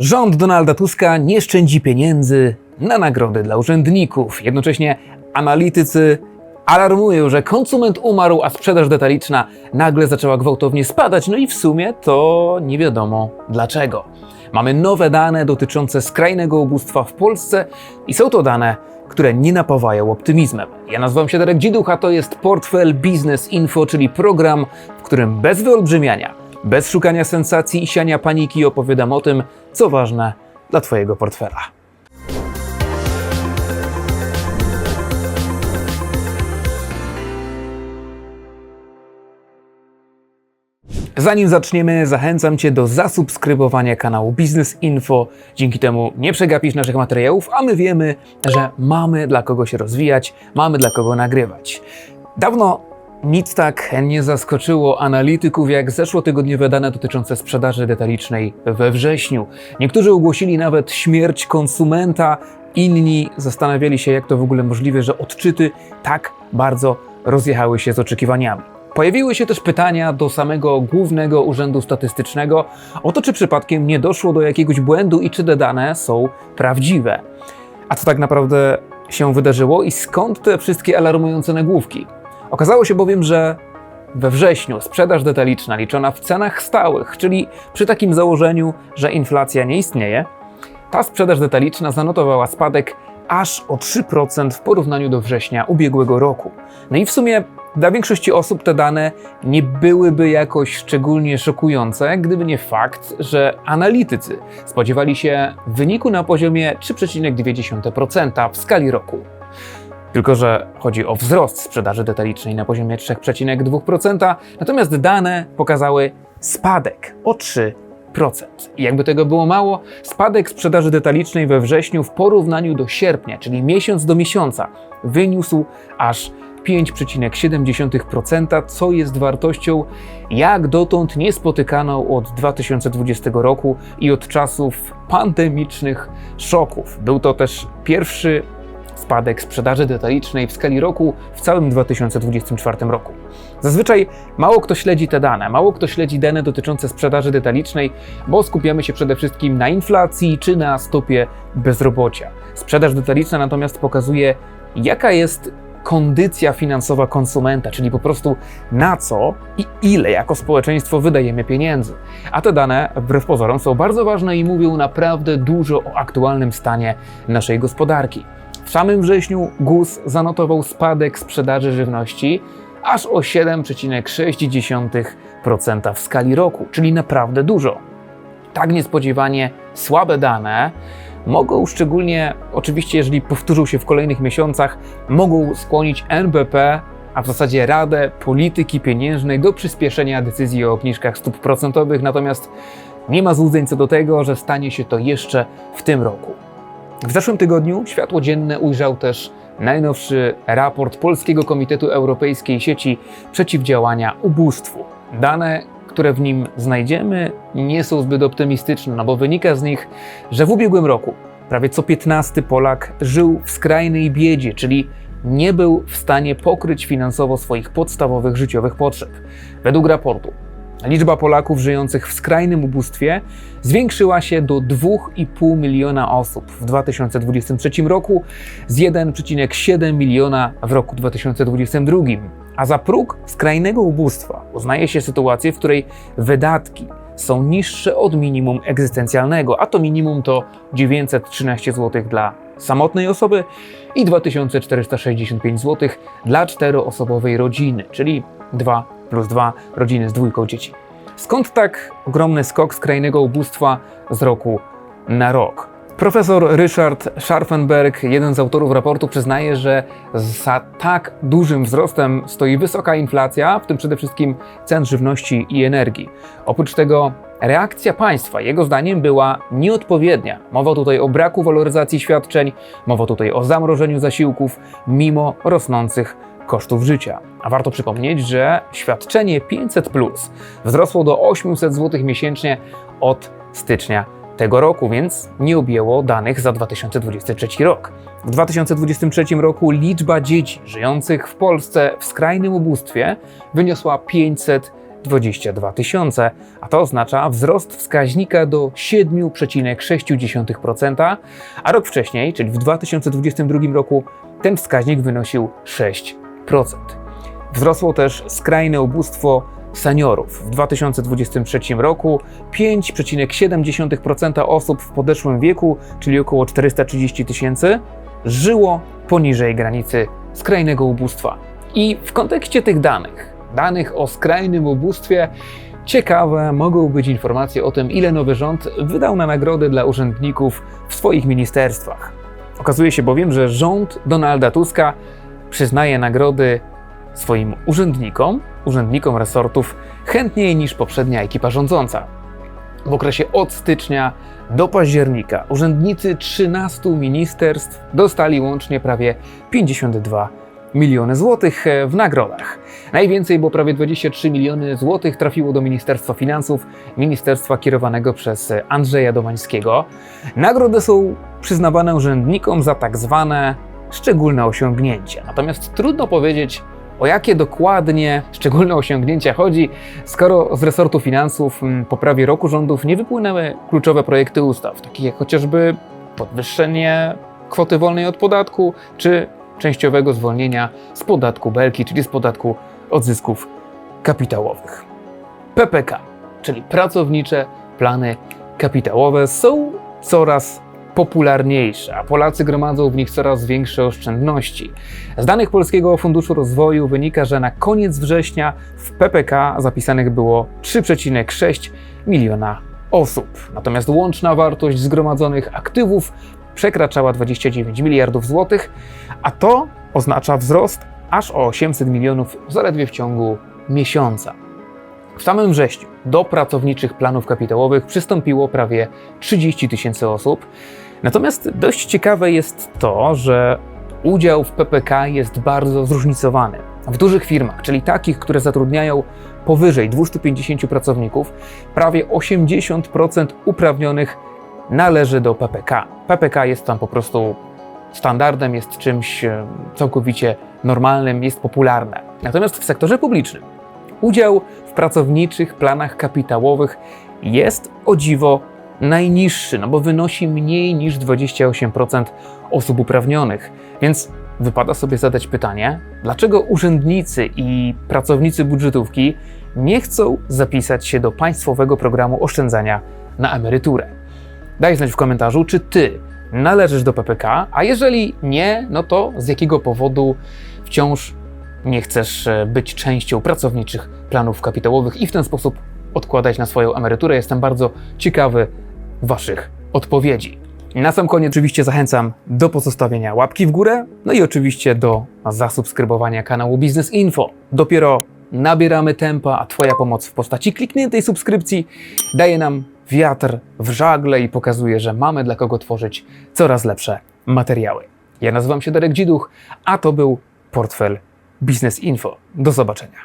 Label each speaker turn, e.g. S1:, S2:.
S1: Rząd Donalda Tuska nie szczędzi pieniędzy na nagrody dla urzędników. Jednocześnie analitycy alarmują, że konsument umarł, a sprzedaż detaliczna nagle zaczęła gwałtownie spadać. No i w sumie to nie wiadomo dlaczego. Mamy nowe dane dotyczące skrajnego ubóstwa w Polsce i są to dane, które nie napawają optymizmem. Ja nazywam się Darek Dziduch, a to jest Portfel Business Info, czyli program, w którym bez wyolbrzymiania, bez szukania sensacji i siania paniki opowiadam o tym, co ważne dla Twojego portfela. Zanim zaczniemy, zachęcam Cię do zasubskrybowania kanału Business Info. Dzięki temu nie przegapisz naszych materiałów, a my wiemy, że mamy dla kogo się rozwijać, mamy dla kogo nagrywać. Dawno nic tak nie zaskoczyło analityków jak zeszłotygodniowe dane dotyczące sprzedaży detalicznej we wrześniu. Niektórzy ogłosili nawet śmierć konsumenta, inni zastanawiali się, jak to w ogóle możliwe, że odczyty tak bardzo rozjechały się z oczekiwaniami. Pojawiły się też pytania do samego Głównego Urzędu Statystycznego o to, czy przypadkiem nie doszło do jakiegoś błędu i czy te dane są prawdziwe. A co tak naprawdę się wydarzyło i skąd te wszystkie alarmujące nagłówki? Okazało się bowiem, że we wrześniu sprzedaż detaliczna liczona w cenach stałych, czyli przy takim założeniu, że inflacja nie istnieje, ta sprzedaż detaliczna zanotowała spadek aż o 3% w porównaniu do września ubiegłego roku. No i w sumie dla większości osób te dane nie byłyby jakoś szczególnie szokujące, gdyby nie fakt, że analitycy spodziewali się wyniku na poziomie 3,2% w skali roku. Tylko, że chodzi o wzrost sprzedaży detalicznej na poziomie 3,2%, natomiast dane pokazały spadek o 3%. I jakby tego było mało, spadek sprzedaży detalicznej we wrześniu w porównaniu do sierpnia, czyli miesiąc do miesiąca, wyniósł aż 5,7%, co jest wartością jak dotąd niespotykaną od 2020 roku i od czasów pandemicznych szoków. Był to też pierwszy spadek sprzedaży detalicznej w skali roku w całym 2024 roku. Zazwyczaj mało kto śledzi te dane, mało kto śledzi dane dotyczące sprzedaży detalicznej, bo skupiamy się przede wszystkim na inflacji czy na stopie bezrobocia. Sprzedaż detaliczna natomiast pokazuje, jaka jest kondycja finansowa konsumenta, czyli po prostu na co i ile jako społeczeństwo wydajemy pieniędzy. A te dane, wbrew pozorom, są bardzo ważne i mówią naprawdę dużo o aktualnym stanie naszej gospodarki. W samym wrześniu GUS zanotował spadek sprzedaży żywności aż o 7,6% w skali roku, czyli naprawdę dużo. Tak niespodziewanie słabe dane mogą szczególnie, oczywiście jeżeli powtórzą się w kolejnych miesiącach, mogą skłonić NBP, a w zasadzie Radę Polityki Pieniężnej do przyspieszenia decyzji o obniżkach stóp procentowych, natomiast nie ma złudzeń co do tego, że stanie się to jeszcze w tym roku. W zeszłym tygodniu światło dzienne ujrzał też najnowszy raport Polskiego Komitetu Europejskiej Sieci Przeciwdziałania Ubóstwu. Dane, które w nim znajdziemy, nie są zbyt optymistyczne, no bo wynika z nich, że w ubiegłym roku prawie co 15 Polak żył w skrajnej biedzie, czyli nie był w stanie pokryć finansowo swoich podstawowych życiowych potrzeb. Według raportu Liczba Polaków żyjących w skrajnym ubóstwie zwiększyła się do 2,5 miliona osób w 2023 roku z 1,7 miliona w roku 2022. A za próg skrajnego ubóstwa uznaje się sytuację, w której wydatki są niższe od minimum egzystencjalnego, a to minimum to 913 zł dla samotnej osoby i 2465 zł dla czteroosobowej rodziny, czyli 2 plus 2 rodziny z dwójką dzieci. Skąd tak ogromny skok skrajnego ubóstwa z roku na rok? Profesor Richard Scharfenberg, jeden z autorów raportu, przyznaje, że za tak dużym wzrostem stoi wysoka inflacja, w tym przede wszystkim cen żywności i energii. Oprócz tego reakcja państwa, jego zdaniem, była nieodpowiednia. Mowa tutaj o braku waloryzacji świadczeń, mowa tutaj o zamrożeniu zasiłków, mimo rosnących kosztów życia. A warto przypomnieć, że świadczenie 500 plus wzrosło do 800 zł miesięcznie od stycznia tego roku, więc nie objęło danych za 2023 rok. W 2023 roku liczba dzieci żyjących w Polsce w skrajnym ubóstwie wyniosła 22 tysiące, a to oznacza wzrost wskaźnika do 7,6%, a rok wcześniej, czyli w 2022 roku, ten wskaźnik wynosił 6%. Wzrosło też skrajne ubóstwo seniorów. W 2023 roku 5,7% osób w podeszłym wieku, czyli około 430 tysięcy, żyło poniżej granicy skrajnego ubóstwa. I w kontekście tych danych, danych o skrajnym ubóstwie, ciekawe mogą być informacje o tym, ile nowy rząd wydał na nagrody dla urzędników w swoich ministerstwach. Okazuje się bowiem, że rząd Donalda Tuska przyznaje nagrody swoim urzędnikom, urzędnikom resortów chętniej niż poprzednia ekipa rządząca. W okresie od stycznia do października urzędnicy 13 ministerstw dostali łącznie prawie 52 miliony złotych e, w nagrodach. Najwięcej, bo prawie 23 miliony złotych trafiło do Ministerstwa Finansów, ministerstwa kierowanego przez Andrzeja Domańskiego. Nagrody są przyznawane urzędnikom za tak zwane szczególne osiągnięcia. Natomiast trudno powiedzieć, o jakie dokładnie szczególne osiągnięcia chodzi, skoro z resortu finansów mm, po prawie roku rządów nie wypłynęły kluczowe projekty ustaw, takie jak chociażby podwyższenie kwoty wolnej od podatku, czy częściowego zwolnienia z podatku belki, czyli z podatku od zysków kapitałowych. PPK, czyli pracownicze plany kapitałowe, są coraz popularniejsze, a Polacy gromadzą w nich coraz większe oszczędności. Z danych Polskiego Funduszu Rozwoju wynika, że na koniec września w PPK zapisanych było 3,6 miliona osób. Natomiast łączna wartość zgromadzonych aktywów przekraczała 29 miliardów złotych, a to oznacza wzrost aż o 800 milionów zaledwie w ciągu miesiąca. W samym wrześniu do pracowniczych planów kapitałowych przystąpiło prawie 30 tysięcy osób. Natomiast dość ciekawe jest to, że udział w PPK jest bardzo zróżnicowany. W dużych firmach, czyli takich, które zatrudniają powyżej 250 pracowników, prawie 80% uprawnionych należy do PPK. PPK jest tam po prostu standardem, jest czymś e, całkowicie normalnym, jest popularne. Natomiast w sektorze publicznym udział w pracowniczych planach kapitałowych jest o dziwo najniższy, no bo wynosi mniej niż 28% osób uprawnionych. Więc wypada sobie zadać pytanie, dlaczego urzędnicy i pracownicy budżetówki nie chcą zapisać się do państwowego programu oszczędzania na emeryturę. Daj znać w komentarzu, czy ty należysz do PPK, a jeżeli nie, no to z jakiego powodu wciąż nie chcesz e, być częścią pracowniczych planów kapitałowych i w ten sposób odkładać na swoją emeryturę. Jestem bardzo ciekawy Waszych odpowiedzi. Na sam koniec oczywiście zachęcam do pozostawienia łapki w górę, no i oczywiście do zasubskrybowania kanału Business Info. Dopiero nabieramy tempa, a Twoja pomoc w postaci klikniętej subskrypcji daje nam wiatr w żagle i pokazuje, że mamy dla kogo tworzyć coraz lepsze materiały. Ja nazywam się Darek Dziduch, a to był portfel Business Info. Do zobaczenia.